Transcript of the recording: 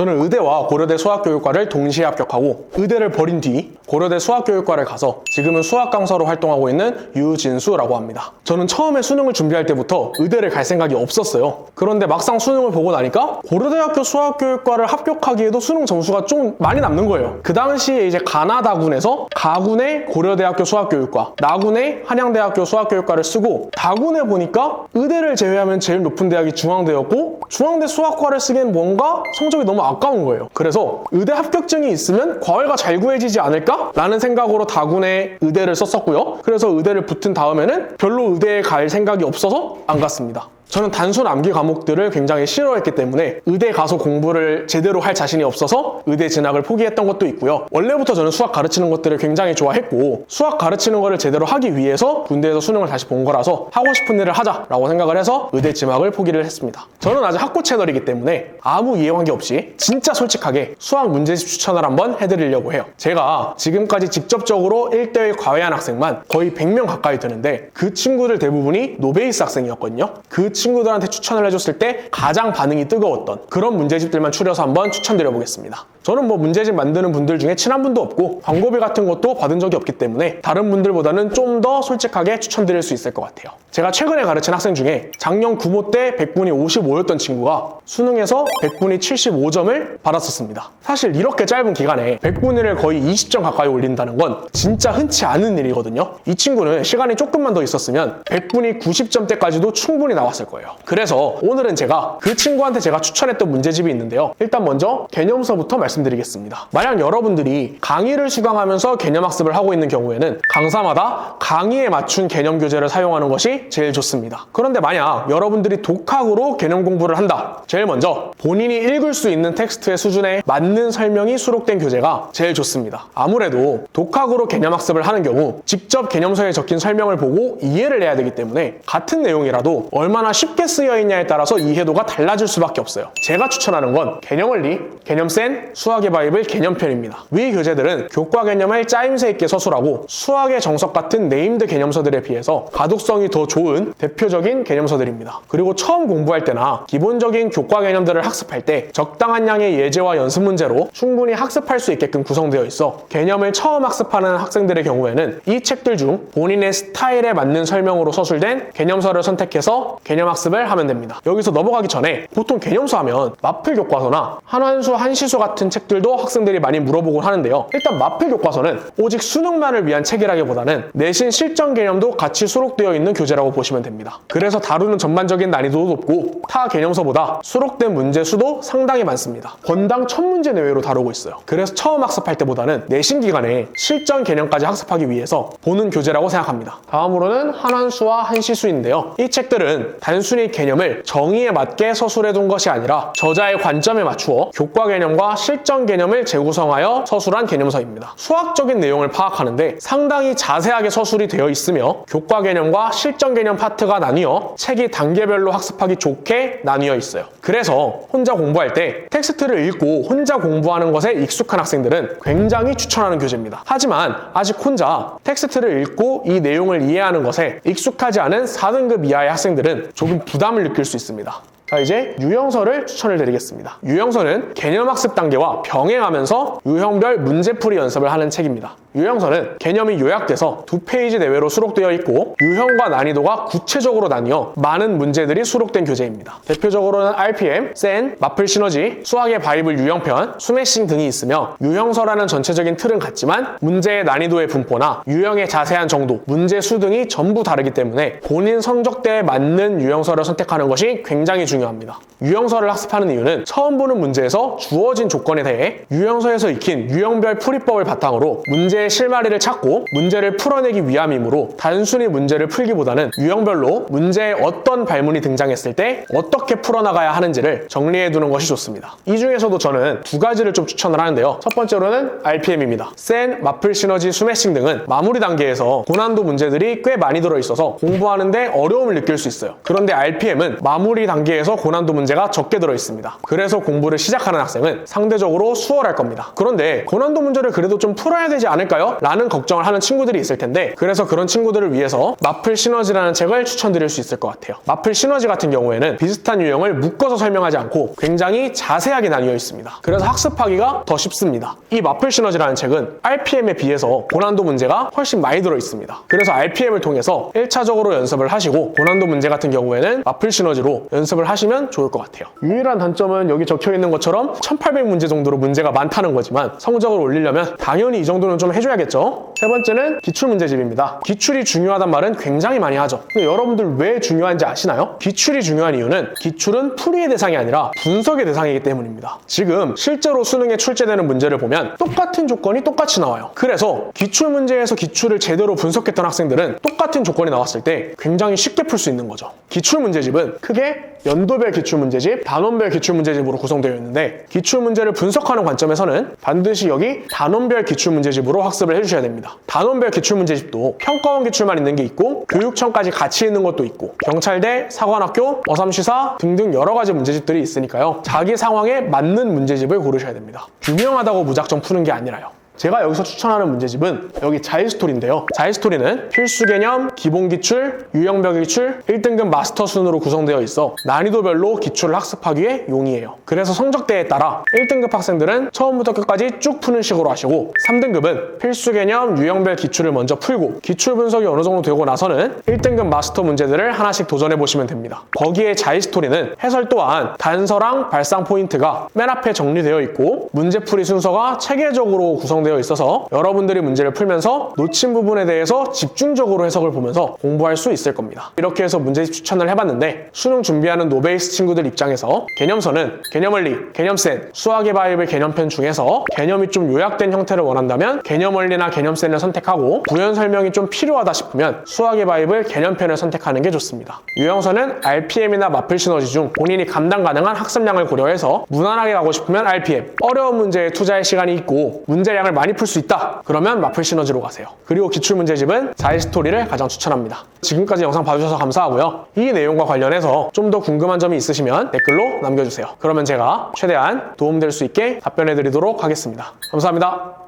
저는 의대와 고려대 수학교육과를 동시에 합격하고 의대를 버린 뒤 고려대 수학교육과를 가서 지금은 수학 강사로 활동하고 있는 유진수라고 합니다. 저는 처음에 수능을 준비할 때부터 의대를 갈 생각이 없었어요. 그런데 막상 수능을 보고 나니까 고려대학교 수학교육과를 합격하기에도 수능 점수가 좀 많이 남는 거예요. 그 당시에 이제 가나다군에서 가군의 고려대학교 수학교육과, 나군의 한양대학교 수학교육과를 쓰고 다군에 보니까 의대를 제외하면 제일 높은 대학이 중앙대였고 중앙대 수학과를 쓰기엔 뭔가 성적이 너무 아까운 거예요. 그래서 의대 합격증이 있으면 과외가 잘 구해지지 않을까? 라는 생각으로 다군에 의대를 썼었고요. 그래서 의대를 붙은 다음에는 별로 의대에 갈 생각이 없어서 안 갔습니다. 저는 단순 암기 과목들을 굉장히 싫어했기 때문에 의대 가서 공부를 제대로 할 자신이 없어서 의대 진학을 포기했던 것도 있고요. 원래부터 저는 수학 가르치는 것들을 굉장히 좋아했고 수학 가르치는 거를 제대로 하기 위해서 군대에서 수능을 다시 본 거라서 하고 싶은 일을 하자라고 생각을 해서 의대 진학을 포기를 했습니다. 저는 아직 학고 채널이기 때문에 아무 이해관계 없이 진짜 솔직하게 수학 문제집 추천을 한번 해드리려고 해요. 제가 지금까지 직접적으로 1대1 과외한 학생만 거의 100명 가까이 되는데 그 친구들 대부분이 노베이스 학생이었거든요. 그 친구들한테 추천을 해줬을 때 가장 반응이 뜨거웠던 그런 문제집들만 추려서 한번 추천드려 보겠습니다. 저는 뭐 문제집 만드는 분들 중에 친한 분도 없고 광고비 같은 것도 받은 적이 없기 때문에 다른 분들보다는 좀 더 솔직하게 추천드릴 수 있을 것 같아요. 제가 최근에 가르친 학생 중에 작년 구모 때 100분이 55였던 친구가 수능에서 100분이 75점을 받았었습니다. 사실 이렇게 짧은 기간에 100분위를 거의 20점 가까이 올린다는 건 진짜 흔치 않은 일이거든요. 이 친구는 시간이 조금만 더 있었으면 100분이 90점대까지도 충분히 나왔을 거예요. 그래서 오늘은 제가 그 친구한테 제가 추천했던 문제집이 있는데요. 일단 먼저 개념서부터 말씀드 리겠습니다. 만약 여러분들이 강의를 수강하면서 개념 학습을 하고 있는 경우에는 강사마다 강의에 맞춘 개념 교재를 사용하는 것이 제일 좋습니다. 그런데 만약 여러분들이 독학으로 개념 공부를 한다. 제일 먼저 본인이 읽을 수 있는 텍스트의 수준에 맞는 설명이 수록된 교재가 제일 좋습니다. 아무래도 독학으로 개념 학습을 하는 경우 직접 개념서에 적힌 설명을 보고 이해를 해야 되기 때문에 같은 내용이라도 얼마나 쉽게 쓰여 있냐에 따라서 이해도가 달라질 수밖에 없어요. 제가 추천하는 건 개념 원리, 개념 센, 수학의 바이블 개념편입니다. 위 교재들은 교과 개념을 짜임새 있게 서술하고 수학의 정석 같은 네임드 개념서들에 비해서 가독성이 더 좋은 대표적인 개념서들입니다. 그리고 처음 공부할 때나 기본적인 교과 개념들을 학습할 때 적당한 양의 예제와 연습 문제로 충분히 학습할 수 있게끔 구성되어 있어 개념을 처음 학습하는 학생들의 경우에는 이 책들 중 본인의 스타일에 맞는 설명으로 서술된 개념서를 선택해서 개념 학습을 하면 됩니다. 여기서 넘어가기 전에 보통 개념서 하면 마플 교과서나 한환수, 한시수 같은 책들도 학생들이 많이 물어보곤 하는데요. 일단 마플 교과서는 오직 수능만을 위한 책이라기보다는 내신 실전 개념도 같이 수록되어 있는 교재라고 보시면 됩니다. 그래서 다루는 전반적인 난이도도 높고 타 개념서보다 수록된 문제 수도 상당히 많습니다. 권당 1000문제 내외로 다루고 있어요. 그래서 처음 학습할 때보다는 내신 기간에 실전 개념까지 학습하기 위해서 보는 교재라고 생각합니다. 다음으로는 한환수와 한시수인데요. 이 책들은 단순히 개념을 정의에 맞게 서술해 둔 것이 아니라 저자의 관점에 맞추어 교과 개념과 실전 개념을 재구성하여 서술한 개념서입니다. 수학적인 내용을 파악하는데 상당히 자세하게 서술이 되어 있으며 교과 개념과 실전 개념 파트가 나뉘어 책이 단계별로 학습하기 좋게 나뉘어 있어요. 그래서 혼자 공부할 때 텍스트를 읽고 혼자 공부하는 것에 익숙한 학생들은 굉장히 추천하는 교재입니다. 하지만 아직 혼자 텍스트를 읽고 이 내용을 이해하는 것에 익숙하지 않은 4등급 이하의 학생들은 조금 부담을 느낄 수 있습니다. 자, 이제 유형서를 추천을 드리겠습니다. 유형서는 개념학습 단계와 병행하면서 유형별 문제풀이 연습을 하는 책입니다. 유형서는 개념이 요약돼서 두 페이지 내외로 수록되어 있고 유형과 난이도가 구체적으로 나뉘어 많은 문제들이 수록된 교재입니다. 대표적으로는 RPM, 센, 마플 시너지, 수학의 바이블 유형편, 스매싱 등이 있으며 유형서라는 전체적인 틀은 같지만 문제의 난이도의 분포나 유형의 자세한 정도, 문제 수 등이 전부 다르기 때문에 본인 성적대에 맞는 유형서를 선택하는 것이 굉장히 중요합니다. 유형서를 학습하는 이유는 처음 보는 문제에서 주어진 조건에 대해 유형서에서 익힌 유형별 풀이법을 바탕으로 문제 의 실마리를 찾고 문제를 풀어내기 위함이므로 단순히 문제를 풀기보다는 유형별로 문제에 어떤 발문이 등장했을 때 어떻게 풀어나가야 하는지를 정리해 두는 것이 좋습니다. 이 중에서도 저는 두 가지를 좀 추천을 하는데요. 첫 번째로는 RPM입니다. 센, 마플 시너지, 스매싱 등은 마무리 단계에서 고난도 문제들이 꽤 많이 들어있어서 공부하는데 어려움을 느낄 수 있어요. 그런데 RPM은 마무리 단계에서 고난도 문제가 적게 들어있습니다. 그래서 공부를 시작하는 학생은 상대적으로 수월할 겁니다. 그런데 고난도 문제를 그래도 좀 풀어야 되지 않을까 아닐까요? 라는 걱정을 하는 친구들이 있을 텐데 그래서 그런 친구들을 위해서 마플 시너지라는 책을 추천드릴 수 있을 것 같아요. 마플 시너지 같은 경우에는 비슷한 유형을 묶어서 설명하지 않고 굉장히 자세하게 나뉘어 있습니다. 그래서 학습하기가 더 쉽습니다. 이 마플 시너지라는 책은 RPM에 비해서 고난도 문제가 훨씬 많이 들어 있습니다. 그래서 RPM을 통해서 1차적으로 연습을 하시고 고난도 문제 같은 경우에는 마플 시너지로 연습을 하시면 좋을 것 같아요. 유일한 단점은 여기 적혀 있는 것처럼 1800문제 정도로 문제가 많다는 거지만 성적을 올리려면 당연히 이 정도는 좀 해 줘야겠죠. 세 번째는 기출 문제집입니다. 기출이 중요하단 말은 굉장히 많이 하죠. 근데 여러분들 왜 중요한지 아시나요? 기출이 중요한 이유는 기출은 풀이의 대상이 아니라 분석의 대상이기 때문입니다. 지금 실제로 수능에 출제되는 문제를 보면 똑같은 조건이 똑같이 나와요. 그래서 기출 문제에서 기출을 제대로 분석했던 학생들은 똑같은 조건이 나왔을 때 굉장히 쉽게 풀 수 있는 거죠. 기출 문제집은 크게 연도별 기출 문제집, 단원별 기출 문제집으로 구성되어 있는데 기출 문제를 분석하는 관점에서는 반드시 여기 단원별 기출 문제집으로 학습을 해주셔야 됩니다. 단원별 기출 문제집도 평가원 기출만 있는 게 있고 교육청까지 같이 있는 것도 있고 경찰대, 사관학교, 어삼시사 등등 여러 가지 문제집들이 있으니까요. 자기 상황에 맞는 문제집을 고르셔야 됩니다. 유명하다고 무작정 푸는 게 아니라요. 제가 여기서 추천하는 문제집은 여기 자이스토리인데요. 자이스토리는 필수 개념, 기본 기출, 유형별 기출, 1등급 마스터 순으로 구성되어 있어 난이도별로 기출을 학습하기에 용이해요. 그래서 성적대에 따라 1등급 학생들은 처음부터 끝까지 쭉 푸는 식으로 하시고 3등급은 필수 개념, 유형별 기출을 먼저 풀고 기출 분석이 어느 정도 되고 나서는 1등급 마스터 문제들을 하나씩 도전해 보시면 됩니다. 거기에 자이스토리는 해설 또한 단서랑 발상 포인트가 맨 앞에 정리되어 있고 문제풀이 순서가 체계적으로 구성되어 있어서 여러분들이 문제를 풀면서 놓친 부분에 대해서 집중적으로 해석을 보면서 공부할 수 있을 겁니다. 이렇게 해서 문제집 추천을 해봤는데 수능 준비하는 노베이스 친구들 입장에서 개념서는 개념원리, 개념센, 수학의 바이블 개념편 중에서 개념이 좀 요약된 형태를 원한다면 개념원리나 개념센을 선택하고 부연 설명이 좀 필요하다 싶으면 수학의 바이블 개념편을 선택하는 게 좋습니다. 유형서는 RPM이나 마플 시너지 중 본인이 감당 가능한 학습량을 고려해서 무난하게 가고 싶으면 RPM, 어려운 문제에 투자할 시간이 있고 문제량을 많이 풀 수 있다. 그러면 마플 시너지로 가세요. 그리고 기출 문제집은 자이스토리를 가장 추천합니다. 지금까지 영상 봐주셔서 감사하고요. 이 내용과 관련해서 좀 더 궁금한 점이 있으시면 댓글로 남겨주세요. 그러면 제가 최대한 도움될 수 있게 답변해 드리도록 하겠습니다. 감사합니다.